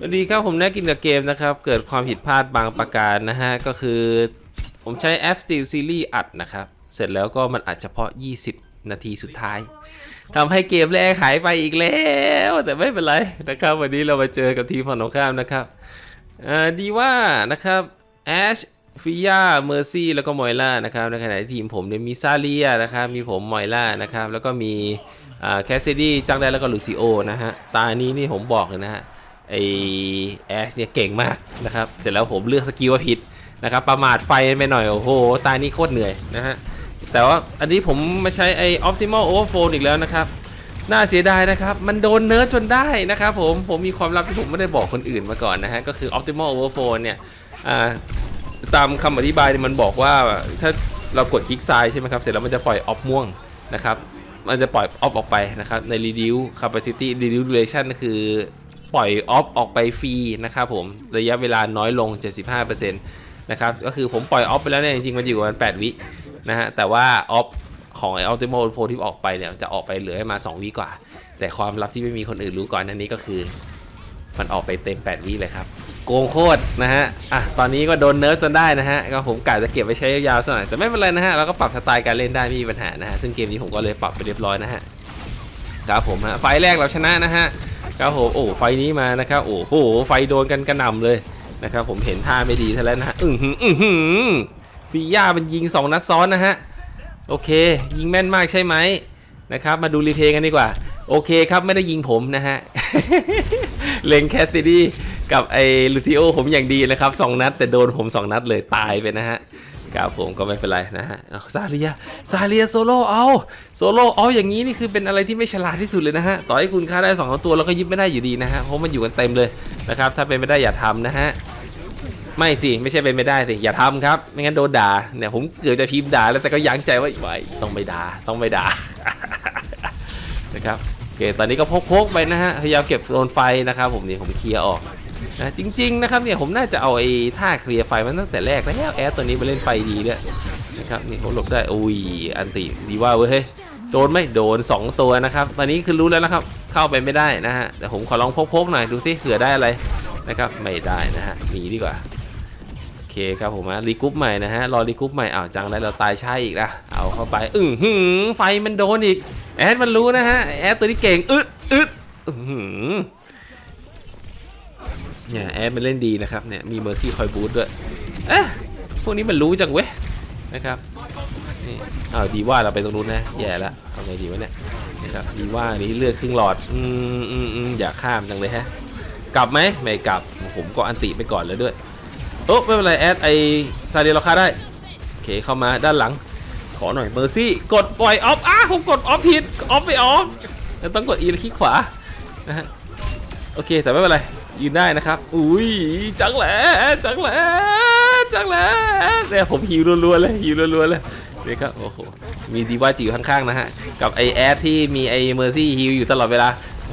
สวัสดีครับผมนักกินกับเกมนะครับ เกิดความผิดพลาดบางประการนะฮะ ก็คือผมใช้แอป Steel Series อัดนะครับ เสร็จแล้วก็มันอัดเฉพาะ 20 นาทีสุดท้ายทำให้เกมแรกหายไปอีกแล้ว แต่ไม่เป็นไรนะครับ วันนี้เรามาเจอกับทีมฝั่งตรงข้ามนะครับดีว่านะครับแอชฟิยาเมอร์ซี่แล้วก็มอยล่านะครับในขณะที่ทีมผมเนี่ยมีซาเลียนะครับมีผมมอยล่านะครับแล้วก็มีแคสซิดี้จังได้แล้วก็ลูซิโอนะฮะตานี้นี่ผมบอกเลยนะฮะ ไอแอสเนี่ยเก่งมากนะครับ เสร็จแล้วผมเลือกสกิลว่าผิดนะครับ ประมาทไฟไปหน่อย โอ้โห ตายนี่โคตรเหนื่อยนะฮะ แต่ว่าอันนี้ผมมาใช้ไอออ optimal overflow อีกแล้วนะครับ น่าเสียดายนะครับ มันโดนเนิร์ดจนได้นะครับผม ผมมีความลับที่ผมไม่ได้บอกคนอื่นมาก่อนนะฮะ ก็คือ optimal overflow เนี่ยตามคำอธิบายเนี่ยมันบอกว่าถ้าเรากดคลิกซ้ายใช่ไหมครับ เสร็จแล้วมันจะปล่อยออฟม่วงนะครับมันจะปล่อยออฟออกไปนะครับใน reduce capacity reduce duration คือ ปล่อยออฟออกไปฟรีนะครับผมระยะเวลาน้อยลง 75%นะครับก็คือผมปล่อยออฟไปแล้วเนี่ยจริงๆมันอยู่ประมาณ8วินะฮะแต่ว่าออฟของไอ Optimal Info ที่ออกไปเนี่ยจะออกไปเหลือให้มา 2วิกว่า แต่ความลับที่ไม่มีคนอื่นรู้ก่อนนั้นนี้ก็คือมันออกไปเต็ม 8วิเลยครับโกงโคตรนะฮะ อะ ตอนนี้ก็โดนเนิร์ฟจนได้นะฮะ ก็ผมกะจะเก็บไว้ใช้ยาวๆสักหน่อย แต่ไม่เป็นไรนะฮะ เราก็ปรับสไตล์การเล่นได้ไม่มีปัญหานะฮะ ซึ่งเกมนี้ผมก็เลยปรับไปเรียบร้อยนะฮะ ครับผมฮะ ไฟแรกเราชนะนะฮะ ครับผมโอ้ไฟนี้มานะครับโอ้โหไฟโดนกันกระหน่ำเลยนะครับผมเห็นท่าไม่ดีซะแล้วนะอือหืออือหือฟีย่ามันยิง 2 นัดซ้อนนะฮะโอเค ยิงแม่นมากใช่ไหมนะครับมาดูรีเพย์กันดีกว่า โอเคครับไม่ได้ยิงผมนะฮะเลงแคสซิดี้กับไอ้ลูซิโอผมอย่างดีนะครับสองนัดแต่โดนผม 2 นัดเลยตายไปนะฮะ ครับผมก็ไม่เป็นไรนะฮะเอาซาเลียซาเลียโซโล่เอาโซโล่เอาอย่างนี้นี่คือเป็นอะไรที่ไม่ฉลาดที่สุดเลยนะฮะต่อให้คุณฆ่าได้สองตัวแล้วก็ยึดไม่ได้อยู่ดีนะฮะเพราะมันอยู่กันเต็มเลยนะครับถ้าเป็นไม่ได้อย่าทำนะฮะไม่สิไม่ใช่เป็นไม่ได้สิอย่าทำครับไม่งั้นโดนด่าเนี่ยผมเกือบจะพิมพ์ด่าแล้วแต่ก็ยั้งใจว่าไว้ต้องไม่ด่าต้องไม่ด่านะครับโอเคตอนนี้ก็พกๆไปนะฮะพยายามเก็บโดนไฟนะครับผมนี่ผมเคลียร์ออก นะจริงๆนะครับเนี่ยผมน่าจะเอาไอ้ท่าเคลียร์ไฟมันตั้งแต่แรกแล้วแอดตัวนี้มาเล่นไฟดีด้วยนะครับนี่ผมหลบได้อุ้ยอันติดีว่าเว้ยโดนไหม่โดน 2 ตัวนะครับ ตอนนี้คือรู้แล้วนะครับ เข้าไปไม่ได้นะฮะแต่ผมขอลองพกๆหน่อยดูสิเผื่อได้อะไรนะครับไม่ได้นะฮะหนีดีกว่าโอเคครับผมนะรีกรุ๊ปใหม่นะฮะรอรีกรุ๊ปใหม่อ้าวจังแล้วเราตายใช่อีกนะเอาเข้าไปอึ้งหือไฟมันโดนอีกแอดมันรู้นะฮะแอดตัวนี้เก่งอึดอึดอื้อหือ เนี่ยแอดมันเล่นดีนะครับเนี่ยมีเมอร์ซี่คอยบูทด้วยเอ๊ะพวกนี้มันรู้จังเว้ยนะครับนี่อ้าวดีว่าเราไปตรงนู้นนะแย่ละเอาไงดีวะเนี่ยนะครับดีว่านี้เลือดครึ่งหลอดอืมอืมอืมอย่าข้ามจังเลยฮะกลับไหมไม่กลับผมก็อันติไปก่อนแล้วด้วยโอ้ไม่เป็นไรแอดไอซาเดียเราฆ่าได้โอเคเข้ามาด้านหลัง ขอหน่อยเมอร์ซี่กดปล่อยออฟอ้าผมกดออฟผิดออฟไม่ออกแล้วต้องกดอีล้วคลิกขวานะฮะโอเคแต่ไม่เป็นไร ยืนได้นะครับอุ้ยจังแหละจังแหละจังแหละเนี่ยผมหิวรัวๆเลยหิวรัวๆเลยนี่ครับโอ้โหมีดีว่าจิอยู่ข้างๆนะฮะกับไอแอดที่มีไอเมอร์ซี่ฮิวอยู่ตลอดเวลา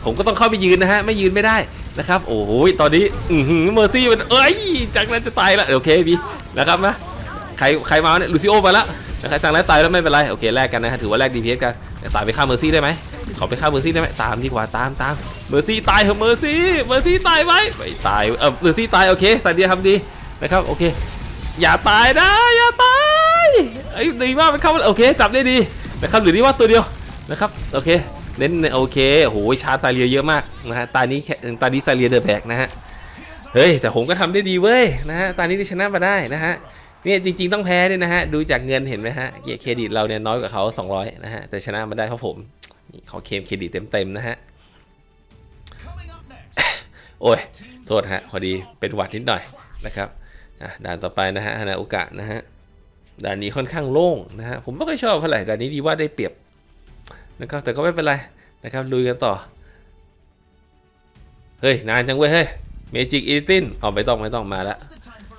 ผมก็ต้องเข้าไปยืนนะฮะไม่ยืนไม่ได้นะครับโอ้โหตอนนี้อืเมอร์ซี่มันเอ้ยจังนั้นจะตายละโอเคพี่นะครับนะใครใครมาเนี่ยลูซิโอมาแล้วนะครับสั่งแล้วตายแล้วไม่เป็นไรโอเคแลกกันนะฮะถือว่าแลก DPS กันแต่ตายไปฆ่าเมอร์ซี่ได้ไหม ขอไปฆ่าเมอร์ซี่ได้ไหมตามดีกว่าตามตามเมอร์ซี่ตายเถอะเมอร์ซี่เมอร์ซี่ตายไหมไม่ตายเออเมอร์ซี่ตายโอเคสันเดียทำดีนะครับโอเค อย่าตายนะอย่าตายไอ้ดีมากมันเข้าโอเคจับได้ดีนะครับหรือนี่ว่าตัวเดียวนะครับโอเคเน้นโอเคโอ้โหชาร์จตาเรียเยอะมากนะฮะตานี้ตานี้ซาเรียเดอะแบกนะฮะเฮ้ยแต่ผมก็ทำได้ดีเว้ยนะฮะตานี้ได้ชนะมาได้นะฮะเนี่ยจริงๆต้องแพ้ด้วยนะฮะดูจากเงินเห็นไหมฮะเกียร์เครดิตเราเนี่ยน้อยกว่าเขา200นะฮะแต่ชนะมาได้เพราะผม ขาเคลมเครดิตเต็มๆนะฮะ โอ้ยโทษฮะ พอดีเป็นหวัดนิดหน่อยนะครับอะด่านต่อไปนะฮะฮานาอุกะนะฮะด่านนี้ค่อนข้างโล่งนะฮะผมไม่ค่อยชอบเท่าไหร่ด่านนี้ดีว่าได้เปรียบนะครับแต่ก็ไม่เป็นไรนะครับลุยกันต่อ เฮ้ย นานจังเว้ยเฮ้ยเมจิกอีตินเอาไม่ต้องไม่ต้องมาแล้ว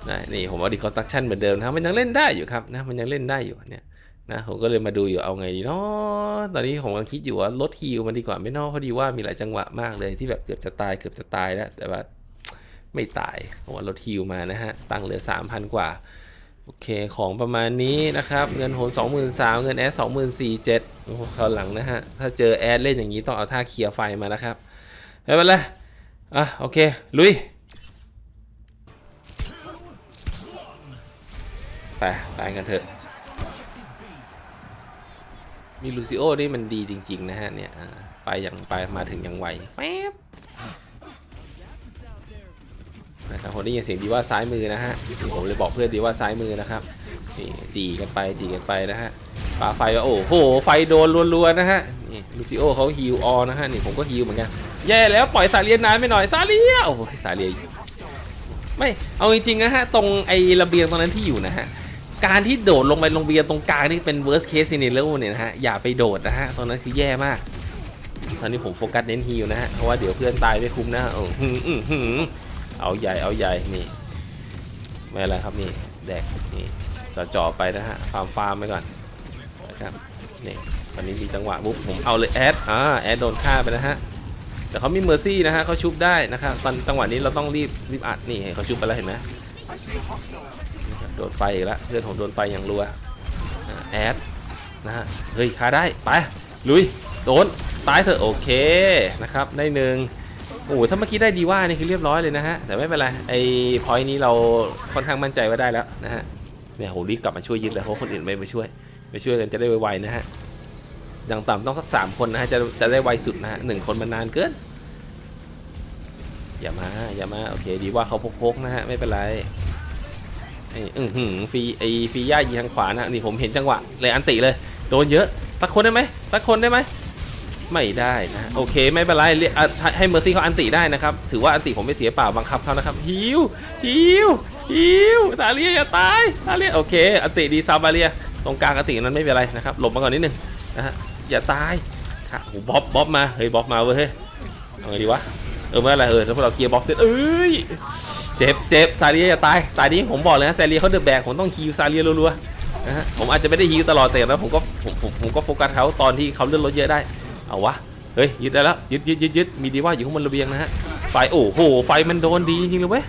นะนี่ผมเอาดีคอนสตรักชั่นเหมือนเดิมนะครับมันยังเล่นได้อยู่ครับนะมันยังเล่นได้อยู่เนี่ย นะผมก็เลยมาดูอยู่เอาไงดีเนาะตอนนี้ผมกำลังคิดอยู่ว่าลดฮิวมันดีกว่าไม่นอกพอดีว่ามีหลายจังหวะมากเลยที่แบบเกือบจะตายเกือบจะตายแล้วแต่ว่าไม่ตายผมว่าลดฮิวมานะฮะตั้งเหลือ 3,000 กว่าโอเคของประมาณนี้นะครับ เงินโหน23,000เงินแอด24,700โอ้คราวหลังนะฮะ ถ้าเจอแอดเล่นอย่างนี้ต้องเอาท่าเคลียร์ไฟมานะครับไม่เป็นไอะโอเค ลุยไปไปกันเถอะ มีลูซิโอนี่มันดีจริง ๆ นะฮะเนี่ยไปอย่างไปมาถึงอย่างไวแป๊บนะครับผมได้ยินเสียงดีว่าซ้ายมือนะฮะผมเลยบอกเพื่อนดีว่าซ้ายมือนะครับนี่จีกันไปจีกันไปนะฮะปาไฟว่าโอ้โหไฟโดนรัวๆนะฮะนี่ลูซิโอเขาฮิวออนะฮะนี่ผมก็ฮิวเหมือนกันแย่แล้วปล่อยซาเลียนนานไปหน่อยซาเลียโอ้โหซาเลียไม่เอาจริงๆนะฮะตรงไอ้ระเบียงตรงนั้นที่อยู่นะฮะ การที่โดดลงไปลงเบียร์ตรงกลางนี่เป็น worst case scenario เนี่ยนะฮะ อย่าไปโดดนะฮะ ตอนนั้นคือแย่มาก ตอนนี้ผมโฟกัสเน้นฮิลนะฮะ เพราะว่าเดี๋ยวเพื่อนตายไม่คุ้มนะเออหืมอื้อหือเอาใหญ่เอาใหญ่นี่ ไม่อะไรครับนี่ แดกนี่จ่อๆไปนะฮะ ฟาร์มฟาร์มไปก่อนนะครับนี่ตอนนี้มีจังหวะปุ๊บผมเอาเลยแอดอ่าแอดโดนฆ่าไปนะฮะแต่เขามีเมอร์ซี่นะฮะเขาชุบได้นะครับตอนจังหวะนี้เราต้องรีบรีบอัดนี่เห็นเขาชุบไปแล้วเห็นไหม โดนไฟอีกแล้วเพื่อนผมโดนไฟอย่างรัวแอดนะฮะเฮ้ยคาได้ไปลุยโดนตายเถอะโอเคนะครับได้หนึ่งโอ้โหถ้าเมื่อกี้ได้ดีว่านี่คือเรียบร้อยเลยนะฮะแต่ไม่เป็นไรไอ้พอยนี้เราค่อนข้างมั่นใจว่าได้แล้วนะฮะเนี่ยโหรีบกลับมาช่วยยึดเลยเพราะคนอื่นไม่มาช่วยไปช่วยกันจะได้ไวๆนะฮะอย่างต่ำต้องสักสามคนนะฮะจะจะได้ไวสุดนะฮะหนึ่งคนมันนานเกินอย่ามาอย่ามาโอเคดีว่าเขาพกๆนะฮะไม่เป็นไร อ้อือหือฟีไอฟีย่ายิงทางขวานะนี่ผมเห็นจังหวะเลยอันติเลย โดนเยอะตักคนได้ไหมตักคนได้ไหมไม่ได้นะโอเคไม่เป็นไรเรียกอะให้เมอร์ซี่เขาอันติได้นะครับ ถือว่าอันติผมไม่เสียเปล่าบังคับเขานะครับฮิวฮิวฮิวตาเลียอย่าตายตาเลียโอเค อันติดีซาบาเลียตรงกลางอันตินั้นไม่เป็นไรนะครับหลบมาก่อนนิดนึงนะฮะอย่าตายค่ะโอ้โหบ๊อบบ๊อบมาเฮ้ยบ๊อบมาเว้ยเฮ้ยเอาไงดีวะเออไม่เป็นไรเออถ้าพวกเราเคลียร์บ๊อบเสร็จเอ้ย เจ็บเจ็บซาเลียอย่าตาย ตายนี้ผมบอกเลยนะซาเลียเขาเดือดแบกผมต้องฮิวซาเลียรัวๆนะฮะผมอาจจะไม่ได้ฮิวตลอดแต่นะผมก็ผมผมผมก็โฟกัสเขาตอนที่เขาเลื่อนรถเยอะได้ เอาวะ เฮ้ยยึดได้แล้วยึดยึดยึดยึดมีดีว่าอยู่ข้างบนระเบียงนะฮะ ไฟโอ้โหไฟมันโดนดีจริงเลยเว้ย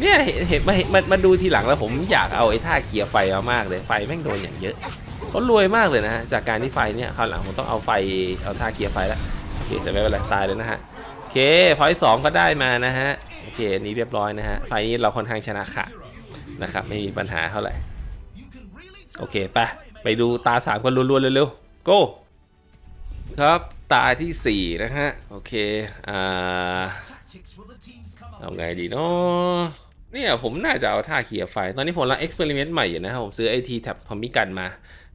เนี่ยเห็นมาเห็นมามาดูทีหลังแล้วผมอยากเอาไอ้ท่าเกียร์ไฟเอามากเลยไฟแม่งโดนอย่างเยอะเขารวยมากเลยนะฮะจากการที่ไฟเนี่ยคราวหลังผมต้องเอาไฟเอาท่าเกียร์ไฟแล้วโอเคแต่ไม่เป็นไรตายเลยนะฮะโอเคพอยสองก็ได้มานะฮะ เคอันนี้เรียบร้อยนะฮะไฟนี้เราค่อนข้างชนะขาดนะครับไม่มีปัญหาเท่าไหร่โอเคไปไปดูตาสามกันรัวๆเร็วๆ go ครับตาที่ 4 นะฮะ โอเค อ่าเอาไงดีเนาะเนี่ยผมน่าจะเอาท่าเคลียร์ไฟ ตอนนี้ผมรังเอ็กซ์เพร์เมนต์ใหม่อยู่นะครับผมซื้อ IT Tab ทอมมิกันมา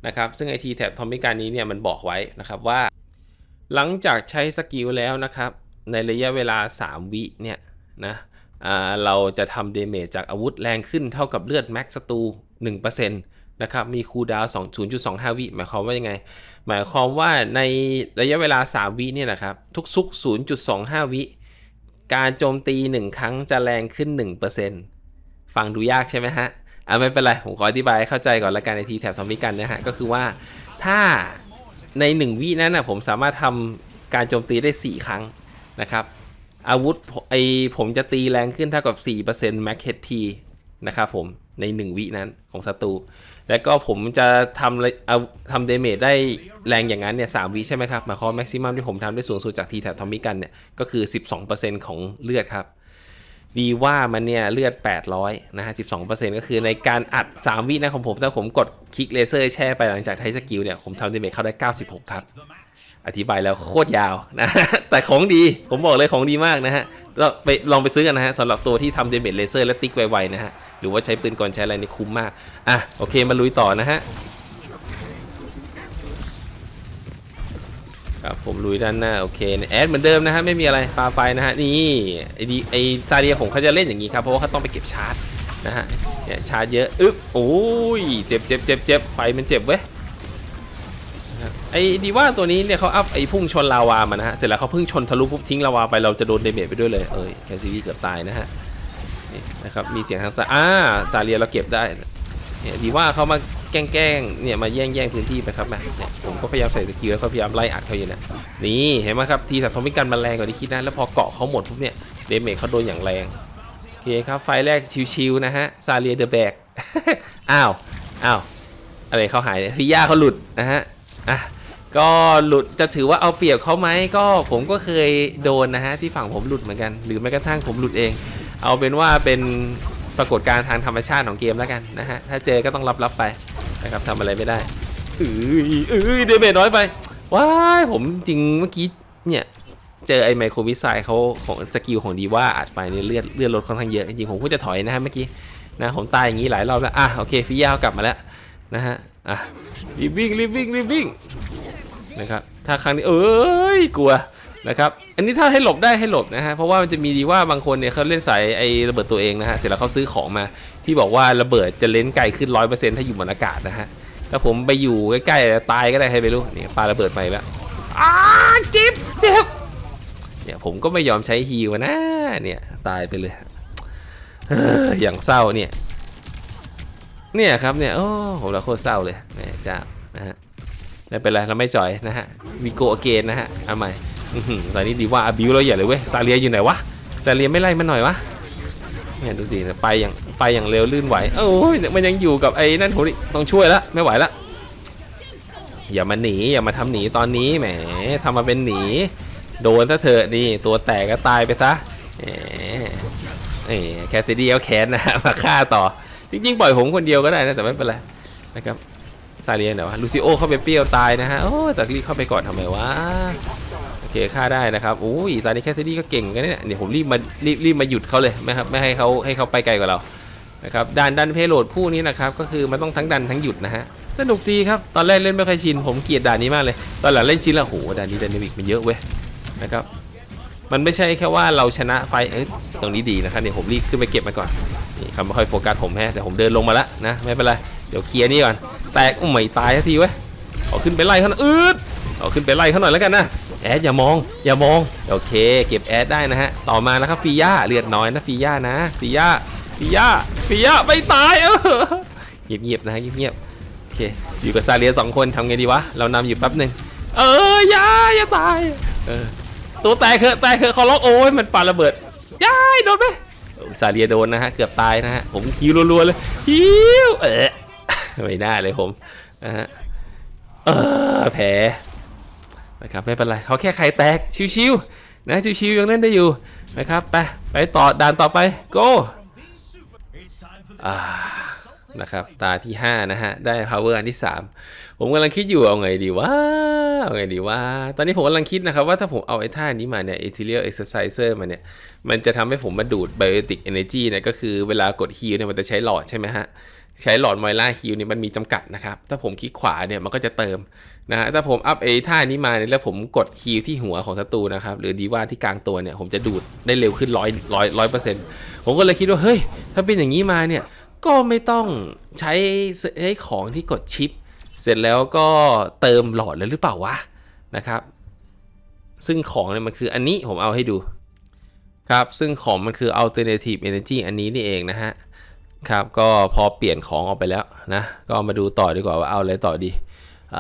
นะครับ ซึ่ง IT Tab ทอมมิกันนี้เนี่ยมันบอกไว้นะครับว่า หลังจากใช้สกิลแล้วนะครับ ในระยะเวลา 3 วิเนี่ยนะ เราจะทำเดเมจจากอาวุธแรงขึ้นเท่ากับเลือดแม็กซ์ตรู1%นะครับ มีคูดาวน์2 0.25 วิ หมายความว่ายังไง หมายความว่าในระยะเวลา 3 วิเนี่ยนะครับ ทุกซุก 0.25 วิ การโจมตี 1 ครั้งจะแรงขึ้น 1%ฟังดูยากใช่ไหมฮะ อะไม่เป็นไร ผมขออธิบายให้เข้าใจก่อนละกันในทีแถบทอมมิกันนะฮะ ก็คือว่าถ้าใน 1 วินั้นนะผมสามารถทำการโจมตีได้ 4 ครั้งนะครับ อาวุธไอผมจะตีแรงขึ้นเท่ากับ 4% max HP นะครับผมใน 1 วินั้นของศัตรู แล้วก็ผมจะทำเลยเอาทำเดเมจได้แรงอย่างนั้นเนี่ยสวิใช่ไหมครับหมายความแม็กซิมัมที่ผมทำได้สูงสุดจากทีแถบทอมมิกันเนี่ยก็คือ 12%ของเลือดครับ ดีว่ามันเนี่ยเลือด 800 นะฮะ 12%ก็คือในการอัด 3 วินะของผมถ้าผมกดคลิกเลเซอร์แช่ไปหลังจากใช้สกิลเนี่ยผมทำเดเมจเข้าได้ 96 ครับ อธิบายแล้วโคตรยาวนะแต่ของดีผมบอกเลยของดีมากนะฮะเราไปลองไปซื้อกันนะฮะสำหรับตัวที่ทำเดเมจเลเซอร์และติ๊กไวๆนะฮะ หรือว่าใช้ปืนกลใช้อะไรนี่คุ้มมาก อะ โอเค มาลุยต่อนะฮะครับผมลุยด้านหน้า โอเคแอดเหมือนเดิมนะฮะ ไม่มีอะไรปาไฟนะฮะ นี่ไอ้ดีไอ้ซาเดียผมเขาจะเล่นอย่างนี้ครับ เพราะว่าเขาต้องไปเก็บชาร์จนะฮะเนี่ยชาร์จเยอะอึ๊บโอ้ยเจ็บเจ็บเจ็บเจ็บไฟมันเจ็บเว้ย ไอ้ดีว่าตัวนี้เนี่ยเขาอัพไอ้พุ่งชนลาวามานะฮะ เสร็จแล้วเขาพุ่งชนทะลุปุ๊บทิ้งลาวาไปเราจะโดนเดเมจไปด้วยเลย เอ้ยแคสซิลี่เกือบตายนะฮะ นี่นะครับ มีเสียงทางซ้ายอ่าซาเลียเราเก็บได้ เนี่ยดีว่าเขามาแกล้งๆ เนี่ยมาแย่งแย่งพื้นที่ไปครับแม่เนี่ยผมก็พยายามใส่สกิลแล้วก็พยายามไล่อัดเขาอยู่นะนี่เห็นไหมครับทีสัตว์ทอมิกันมันแรงกว่าที่คิดนะแล้วพอเกาะเขาหมดปุ๊บเนี่ยเดเมจเขาโดนอย่างแรงโอเคครับไฟแรกชิวๆนะฮะซาเลียเดอะแบกอ้าวอ้าวอะไรเขาหายฟิย่าเขาหลุดนะฮะอะ ก็หลุดจะถือว่าเอาเปรียบเขาไหมก็ผมก็เคยโดนนะฮะที่ฝั่งผมหลุดเหมือนกัน หรือแม้กระทั่งผมหลุดเอง เอาเป็นว่าเป็นปรากฏการณ์ทางธรรมชาติของเกมแล้วกันนะฮะถ้าเจอก็ต้องรับรับไปนะครับทำอะไรไม่ได้เอ้ยเอ้ยเดเมจน้อยไปว้ายผมจริงเมื่อกี้เนี่ยเจอไอ้ไมโครมิสไซล์เขาของสกิลของดีว่าอัดไปเนี่ยเลือดเลือดลดค่อนข้างเยอะจริงผมก็จะถอยนะฮะเมื่อกี้นะผมตายอย่างนี้หลายรอบแล้วอะโอเคฟิยาเขากลับมาแล้วนะฮะอะรีบวิ่งรีบวิ่งรีบวิ่ง นะครับถ้าครั้งนี้เอ้ยกลัวนะครับอันนี้ถ้าให้หลบได้ให้หลบนะฮะเพราะว่ามันจะมีดีว่าบางคนเนี่ยเขาเล่นสายไอ้ระเบิดตัวเองนะฮะเสร็จแล้วเขาซื้อของมา ที่บอกว่าระเบิดจะเลนส์ไกลขึ้นร้อยเปอร์เซ็นต์ถ้าอยู่บนอากาศนะฮะถ้าผมไปอยู่ใกล้ๆตายก็ได้ให้ไปรู้เนี่ยปาระเบิดไปแล้วอ้าเจ็บเจ็บเนี่ยผมก็ไม่ยอมใช้ฮีวนะเนี่ยตายไปเลยเอ้ออย่างเศร้าเนี่ยเนี่ยครับเนี่ยโอ้ผมละโคตรเศร้าเลยแม่เจ้านะฮะ ไม่เป็นไรเราไม่จ่อยนะฮะวีโกอเกนนะฮะเอาใหม่ตอนนี้ดีว่าอาบิวเราอย่าเลยเว้ยซาเลียอยู่ไหนวะซาเลียไม่ไล่มันหน่อยวะเนี่ยดูสิไปอย่างไปอย่างเร็วลื่นไหวโอ้ยมันยังอยู่กับไอ้นั่นผมนี่ต้องช่วยละไม่ไหวละอย่ามาหนีอย่ามาทำหนีตอนนี้แหมทำมาเป็นหนี โดนซะเถอะนี่ตัวแตกก็ตายไปซะแหมนี่แคทเธอรีเอาแขนนะฮะมาฆ่าต่อจริงๆปล่อยผมคนเดียวก็ได้นะแต่ไม่เป็นไรนะครับ ซาเลียเหรอวะลูซิโอเข้าไปเปรี้ยวตายนะฮะโอ้แต่รีเข้าไปก่อนทำไมวะโอเคฆ่าได้นะครับโอ้ยตอนนี้แคทเธอรี่ก็เก่งกันเนี่ยเดี๋ยวผมรีบมารีบรีบมาหยุดเขาเลยไหมครับไม่ให้เขาให้เขาไปไกลกว่าเรานะครับดันดันเพโลดผู้นี้นะครับก็คือมันต้องทั้งดันทั้งหยุดนะฮะสนุกดีครับตอนแรกเล่นไม่ค่อยชินผมเกลียดด่านนี้มากเลย ตอนหลังเล่นชินแล้วโหด่านนี้ดินามิกมันเยอะเว้ยนะครับมันไม่ใช่แค่ว่าเราชนะไฟเอ้ตรงนี้ดีนะครับเนี่ยผมรีบขึ้นไปเก็บมาก่อนนี่เขาไม่ค่อยโฟกัสผมแฮะแต่ผมเดินลงมาแล้วนะไม่เป็นไรเดี๋ยวเคลียร์นี่ก่อน แตกอุ้มไม่ตายทันทีเว้ยเอาขึ้นไปไล่เขาหน่อยอืดเอาขึ้นไปไล่เขาหน่อยแล้วกันนะแอดอย่ามอง อย่ามองโอเค เก็บแอดได้นะฮะต่อมานะครับฟีย่าเลือดน้อยนะฟีย่านะฟีย่าฟีย่าฟีย่าไม่ตายเออเงียบๆนะฮะเงียบๆโอเคอยู่กับซาเลียสองคนทำไงดีวะเรานำอยู่แป๊บหนึ่งเอออย่าอย่าตายเออตัวแตกเถอะแตกเถอะขอร้องโอ้ยมันปาระเบิดย้ายโดนไหมโอ้ซาเลียโดนนะฮะเกือบตายนะฮะผมคิวรัวๆเลยคิวเออ ไม่ได้เลยผมนะฮะเออแผลนะครับไม่เป็นไรเขาแค่ไข่แตกชิวๆนะชิวๆยังเล่นได้อยู่นะครับไปไปต่อด่านต่อไป go นะครับตาที่ 5 นะฮะ ได้ power อันที่ 3 ผมกำลังคิดอยู่เอาไงดีวะเอาไงดีวะตอนนี้ผมกำลังคิดนะครับ ว่าถ้าผมเอาไอ้ท่านี้มาเนี่ย ethereal exerciser มาเนี่ย มันจะทำให้ผมมาดูด biotic energy เนี่ยก็คือเวลากด heal เนี่ยมันจะใช้หลอดใช่ไหมฮะ ใช้หลอดมอยล่าฮิลเนี่ยมันมีจำกัดนะครับ ถ้าผมคลิกขวาเนี่ยมันก็จะเติมนะฮะถ้าผมอัพไอ้ท่านี้มาเนี่ยแล้วผมกดฮิลที่หัวของศัตรูนะครับ หรือดีว่าที่กลางตัวเนี่ย ผมจะดูดได้เร็วขึ้นร้อยร้อยร้อยเปอร์เซ็นต์ผมก็เลยคิดว่าเฮ้ย ถ้าเป็นอย่างนี้มาเนี่ย ก็ไม่ต้องใช้ใช้ของที่กดชิป เสร็จแล้วก็เติมหลอดเลยหรือเปล่าวะนะครับ ซึ่งของเนี่ยมันคืออันนี้ผมเอาให้ดูครับ ซึ่งของมันคือ alternative energy อันนี้นี่เองนะฮะ ครับก็พอเปลี่ยนของออกไปแล้วนะ ก็มาดูต่อดีกว่าว่าเอาอะไรต่อดีอ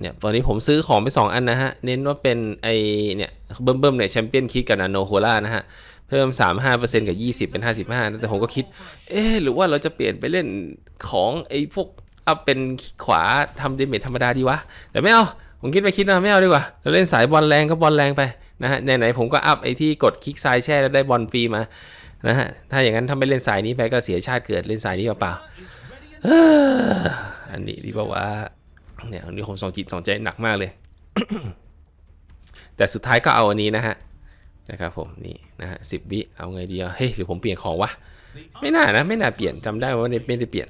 เนี่ยตอนนี้ผมซื้อของไป 2 อันนะฮะ เน้นว่าเป็นไอเนี่ยเบิ่มเบิ่มๆเนี่ยแชมเปี้ยนคิดกับนาโนโคล่านะฮะ เพิ่ม 35%กับ 20 เป็น 55นะแต่ผมก็คิด เอ๊หรือว่าเราจะเปลี่ยนไปเล่นของไอพวกอัพเป็นขวาทำเดเมจธรรมดาดีวะ แต่ไม่เอาผมคิดไปคิดมาไม่เอาดีกว่า เราเล่นสายบอลแรงก็บอลแรงไปนะฮะไหนๆผมก็อัพไอที่กดคลิกซ้ายแช่แล้วได้บอลฟรีมา นะฮะถ้าอย่างนั้นถ้าไม่เล่นสายนี้ไปก็เสียชาติเกิดเล่นสายนี้เปล่าอันนี้ดีป่าวะเนี่ยอันนี้ผมสองจิตสองใจหนักมากเลย แต่สุดท้ายก็เอาอันนี้นะฮะนะครับผมนี่นะฮะสิบวิเอาไงดีเฮ้ยหรือผมเปลี่ยนของวะไม่น่านะไม่น่าเปลี่ยนจำได้ว่าไม่ได้ไม่ได้เปลี่ยน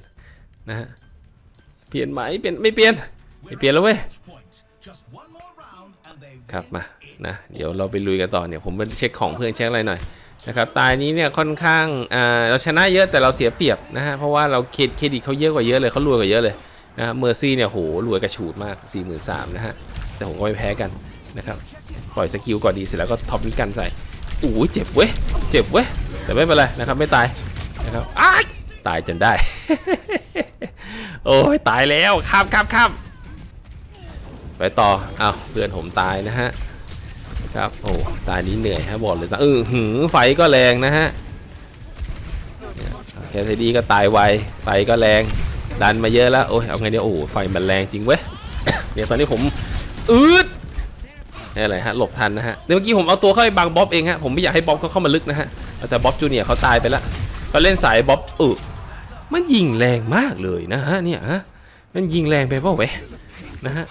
นะฮะเปลี่ยนไหมเปลี่ยนไม่เปลี่ยนไม่เปลี่ยนแล้วเว้ยครับมานะเดี๋ยวเราไปลุยกันต่อเนี่ยผมไปเช็คของเพื่อนเช็คอะไรหน่อย นะครับตายนี้เนี่ยค่อนข้างเราชนะเยอะแต่เราเสียเปรียบนะฮะเพราะว่าเราเครดเครดิตเขาเยอะกว่าเยอะเลยเขารวยกว่าเยอะเลยนะเมอร์ซี่เนี่ยโหรวยกระฉูดมาก4 3 0 0 0นะฮะแต่ผมก็ไม่แพ้กันนะครับปล่อยสกิลก่อนดีเสร็จแล้วก็ท็อปนี้กันใส่โอ้ยเจ็บเว้ยเจ็บเว้ยแต่ไม่เป็นไรนะครับไม่ตายนะครับอ้ายตายจนได้ โอ้ยตายแล้วข้ามข้ามข้ามไปต่ออ้าวเพื่อนผมตายนะฮะ ครับโอ้ตายนี้เหนื่อยฮะบอกเลยตาเออหือไฟก็แรงนะฮะแคทเธอรีก็ตายไวไฟก็แรงดันมาเยอะแล้วโอ้ยเอาไงเนี่ยโอ้ไฟมันแรงจริงเว้ยเดี๋ยวตอนนี้ผมอืดนี่อะไรฮะหลบทันนะฮะเดี๋ยเมื่อกี้ผมเอาตัวเข้าไปบังบ๊อบเองฮะผมไม่อยากให้บ๊อบเขาเข้ามาลึกนะฮะแต่บ๊อบจูเนียร์เขาตายไปแล้วเขาเล่นสายบ๊อบเออมันยิงแรงมากเลยนะฮะเนี่ยฮะมันยิงแรงไปเปล่าเว้ยนะฮะ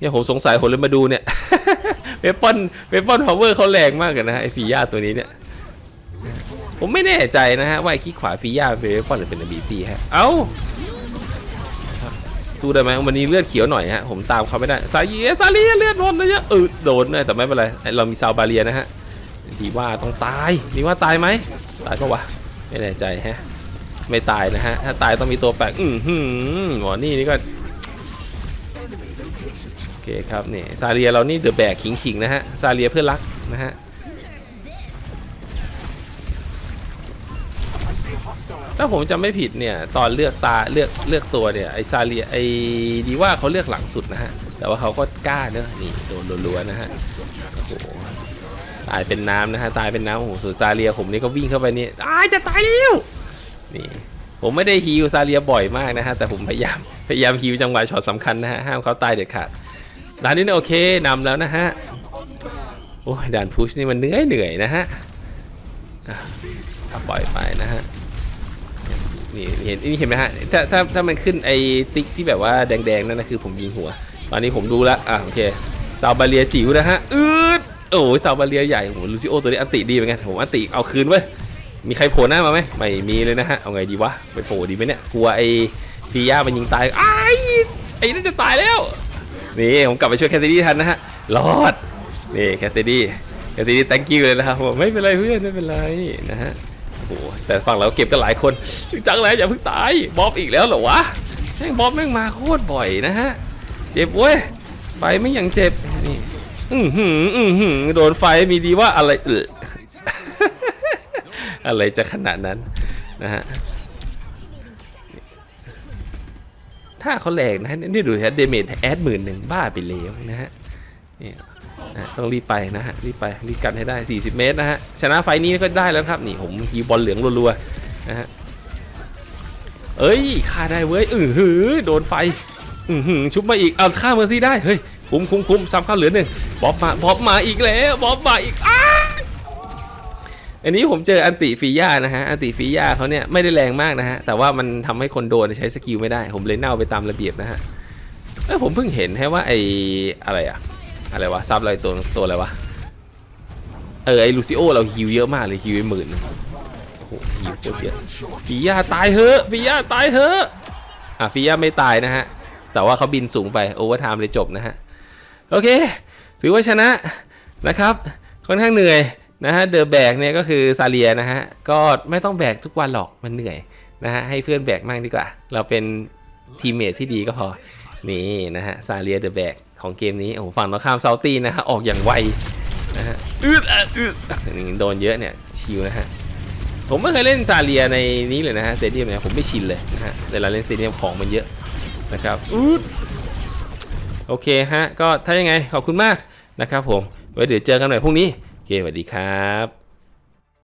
เนี่ยผมสงสัยผมเลยมาดูเนี่ยเวปอนเวปอนพาวเวอร์เขาแรงมากเลยนะฮะไอฟีย่าตัวนี้เนี่ย ผมไม่แน่ใจนะฮะว่าไอ้ขี้ขวาฟีย่าเป็นเวปอนหรือเป็นอบีตี้ฮะ เอ้าสู้ได้ไหมวันนี้เลือดเขียวหน่อยฮะผมตามเขาไม่ได้ซาเยซาเลียเลือดหมดเลยอะเออโดนเลยแต่ไม่เป็นไรเรามีซาวบาเลียนะฮะดีว่าต้องตายดีว่าตายไหมตายปะวะไม่แน่ใจฮะไม่ตายนะฮะถ้าตายต้องมีตัวแปลกอือหือหมอนี่นี่ก็ อเคครับนี่ซาเลียเรานี่เดอะแบกขิงๆนะฮะซาเลียเพื่อนรักนะฮะถ้าผมจำไม่ผิดเนี่ยตอนเลือกตาเลือกเลือกตัวเนี่ยไอซาเลียไอดีว่าเขาเลือกหลังสุดนะฮะแต่ว่าเขาก็กล้าเนอะนี่โดนรัวๆนะฮะโอ้โหตายเป็นน้ำนะฮะตายเป็นน้ำโอ้โหส่วนซาเลียผมนี่ก็วิ่งเข้าไปนี่ตายจะตายแล้วนี่ผมไม่ได้ฮิวซาเลียบ่อยมากนะฮะแต่ผมพยายามพยายามฮิวจังหวะช็อตสำคัญนะฮะห้ามเขาตายเด็ดขาด ด่านนี้เนี่ยโอเคนำแล้วนะฮะ โอ้ยด่านพุชนี่มันเหนื่อยเหนื่อยนะฮะอะปล่อยไปนะฮะ นี่เห็นนี่เห็นไหมฮะ ถ้าถ้าถ้ามันขึ้นไอ้ติ๊กที่แบบว่าแดงๆนั่นนะคือผมยิงหัว ตอนนี้ผมดูแล้วอะโอเคซาบาเลียจิ๋วนะฮะอืดโอ้ยซาบาเลียใหญ่โอ้ลูซิโอตัวนี้อันติดีเหมือนกันผมอันติเอาคืนเว้ยมีใครโผล่หน้ามาไหมไม่มีเลยนะฮะ เอาไงดีวะ ไปโผล่ดีไหมเนี่ย กลัวไอ้ฟีย่ามันยิงตายไอ้ไอ้นั่นจะตายแล้ว นี่ผมกลับไปช่วยแคทเธอรี่ทันนะฮะรอดนี่แคทเธอรี่แคทเธอรี่ thank you เลยนะครับผมไม่เป็นไรเพื่อนไม่เป็นไรนะฮะโอ้แต่ฝั่งเราเก็บกันหลายคนจังเลยอย่าเพิ่งตายบ๊อบอีกแล้วเหรอวะแม่งบ๊อบแม่งมาโคตรบ่อยนะฮะเจ็บเว้ยไฟไม่ยังเจ็บนี่อือหืออือหือโดนไฟมีดีว่าอะไรเอออะไรจะขนาดนั้นนะฮะ ถ้าเขาแรงนะนี่ดูฮะเดเมจแอดหมื่นหนึ่งบ้าไปแล้วนะฮะนี่นะต้องรีบไปนะฮะรีบไปรีบกันให้ได้ 40 เมตรนะฮะชนะไฟนี้ก็ได้แล้วครับนี่ผมฮีบอลเหลืองรัวๆนะฮะเอ้ยฆ่าได้เว้ยอือหือโดนไฟอือหือชุบมาอีกเอาฆ่าเมอร์ซี่ได้เฮ้ยคุ้มคุ้มคุ้มซ้ำเข้าเหลือหนึ่งบ๊อบมาบ๊อบมาอีกแล้วบ๊อบมาอีกอ้า อันนี้ผมเจออันติฟีย่านะฮะอันติฟีย่าเขาเนี่ยไม่ได้แรงมากนะฮะแต่ว่ามันทำให้คนโดนใช้สกิลไม่ได้ผมเลยเน่าไปตามระเบียบนะฮะเออผมเพิ่งเห็นแค่ว่าไออะไรอะอะไรวะซับอะไรตัวตัวอะไรวะเออไอลูซิโอเราฮิวเยอะมากเลยฮิวไปหมื่นโอ้โหฮิวโคตรเยอะฟิยาตายเถอะฟิยาตายเถอะอะฟิยาไม่ตายนะฮะแต่ว่าเขาบินสูงไปโอเวอร์ไทม์เลยจบนะฮะโอเค ถือว่าชนะนะครับค่อนข้างเหนื่อย นะฮะเดอะแบกเนี่ยก็คือซาเลียนะฮะก็ไม่ต้องแบกทุกวันหรอกมันเหนื่อยนะฮะให้เพื่อนแบกมากดีกว่า เราเป็นทีมเมทที่ดีก็พอ นี่นะฮะซาเลียเดอะแบกของเกมนี้โอ้ฝั่งตรงข้ามเซาตี้นะฮะออกอย่างไวนะฮะอืดอะอืดโดนเยอะเนี่ยชิวนะฮะผมไม่เคยเล่นซาเลียในนี้เลยนะฮะเตเดียมเนี่ยผมไม่ชินเลยนะฮะเวลาเล่นเตเดียมของมันเยอะนะครับอืดโอเคฮะก็ถ้ายังไงขอบคุณมากนะครับผมไว้เดี๋ยวเจอกันใหม่พรุ่งนี้ เคสวัสดีครับ